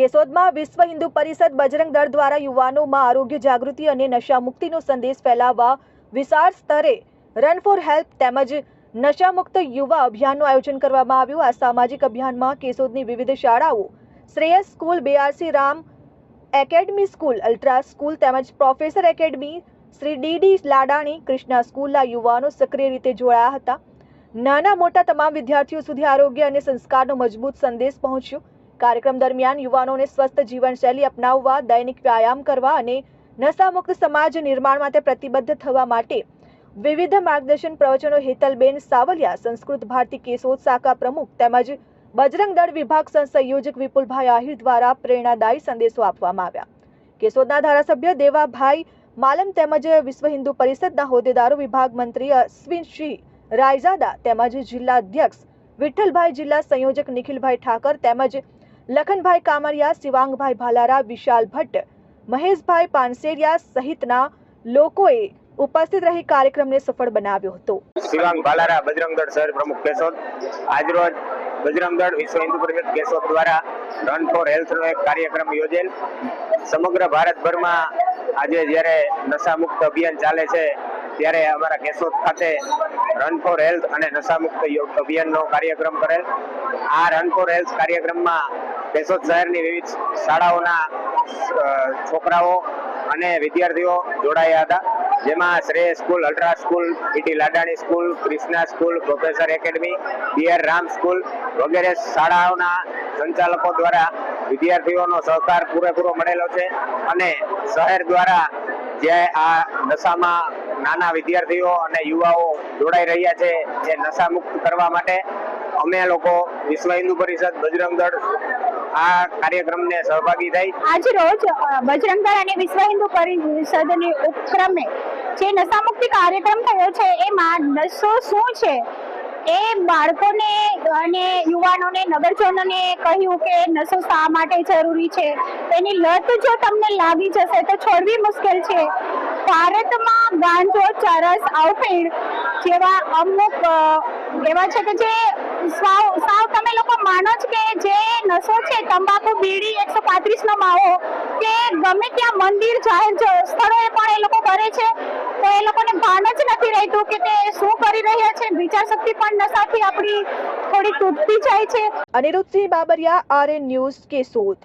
કેશોદમાં વિશ્વ હિન્દુ પરિષદ બજરંગ દળ દ્વારા યુવાનોમાં આરોગ્ય જાગૃતિ અને નશા મુક્તિનો સંદેશ ફેલાવવા વિશાળ સ્તરે રન ફોર હેલ્પ તેમજ નશામુક્ત યુવા અભિયાનનું આયોજન કરવામાં આવ્યું. આ સામાજિક અભિયાનમાં કેશોદની વિવિધ શાળાઓ, Shreyas school BRC Ram academy school, ultra school તેમજ professor academy Shri DD Ladani Krishna સ્કૂલના યુવાનો સક્રિય રીતે જોડાયા હતા. નાના મોટા તમામ વિદ્યાર્થીઓ સુધી આરોગ્ય અને સંસ્કારનો મજબૂત સંદેશ પહોંચ્યો. કાર્યક્રમ દરમિયાન યુવાનોને સ્વસ્થ જીવનશૈલી અપનાવવા, દૈનિક વ્યાયામ કરવા અને નશામુક્ત સમાજ નિર્માણ માટે પ્રતિબદ્ધ થવા માટે વિવિધ માર્ગદર્શન પ્રવચનો હેતલબેન સાવલિયા, સંસ્કૃત ભારતી કેશોદ શાખા પ્રમુખ તેમજ બજરંગ દળ વિભાગ સંસંયોજક વિપુલભાઈ આહિર દ્વારા પ્રેરણાદાયી સંદેશો આપવામાં આવ્યા. કેશોદના ધારાસભ્ય દેવાભાઈ માલમ તેમજ વિશ્વ હિન્દુ પરિષદના હોદ્દેદારો વિભાગ મંત્રી અશ્વિનસિંહ રાયઝાદા તેમજ જિલ્લા અધ્યક્ષ વિઠ્ઠલભાઈ જિલ્લા સંયોજક નિખિલભાઈ ઠાકર તેમજ લખનભાઈ કામરિયા, શિવાંગભાઈ ભાલારા, વિશાલ ભટ્ટ, મહેશભાઈ પાનસેરિયા સહિતના લોકોએ ઉપસ્થિત રહી કાર્યક્રમને સફળ બનાવ્યો હતો. શિવાંગ ભાલારા બજરંગદળ શહેર પ્રમુખ કેશોદ. આજરોજ બજરંગદળ વિશ્વ હિન્દુ પરિષદ કેશોદ દ્વારા રન ફોર હેલ્થનો એક કાર્યક્રમ યોજેલ. સમગ્ર ભારતભરમાં આજે જ્યારે નશામુક્ત અભિયાન ચાલે છે, ત્યારે અમારા કેશોદ ખાતે રન ફોર હેલ્થ અને નશામુક્ત યો- અભિયાનનો કાર્યક્રમ કરેલ. આ રન ફોર હેલ્થ કાર્યક્રમમાં કેશોદ શહેરની વિવિધ શાળાઓના છોકરાઓ અને વિદ્યાર્થીઓ જોડાયા હતા. જેમાં Shrey school, ultra school, PT Ladani school Krishna school, professor academy BR Ram school વગેરે શાળાઓના સંચાલકો દ્વારા વિદ્યાર્થીઓનો સહકાર પૂરેપૂરો મળેલો છે. અને શહેર દ્વારા જે આ નશામાં નાના વિદ્યાર્થીઓ અને યુવાઓ જોડાઈ રહ્યા છે જે નશા મુક્ત કરવા માટે અમે લોકો વિશ્વ હિન્દુ પરિષદ બજરંગ દળ આ કાર્યક્રમને સહભાગી થઈ આજ રોજ અ, બજરંગ દળ અને વિશ્વ હિન્દુ પરિષદની ઉપક્રમે જે નશામુક્તિ કાર્યક્રમ થયો છે એમાં નશો શું છે? એ બાળકોને અને યુવાનોને નગરજનોને કહ્યું કે નશો શા માટે જરૂરી છે? તેની લત જો તમને લાગી જશે તો છોડવી મુશ્કેલ છે. ભારતમાં ગાંજો ચરસ અફીણ જેવા અમુક એવા છે કે જે સાવ સાવ તમે લોકો માનો છો કે જે નશો છે, તંબાકુ, બીડી, એકસો પાંત્રીસ નો માવો, કે ગમે ત્યાં મંદિર જાહેર સ્થળોએ પણ એ લોકો કરે છે, તો એ લોકોને ભાન જ નથી રહેતું કે તે શું કરી રહ્યા છે. વિચાર શક્તિ પણ નશાથી આપણી થોડી તૂટતી જાય છે. Anirudhsinh Babariya, RN news Keshod.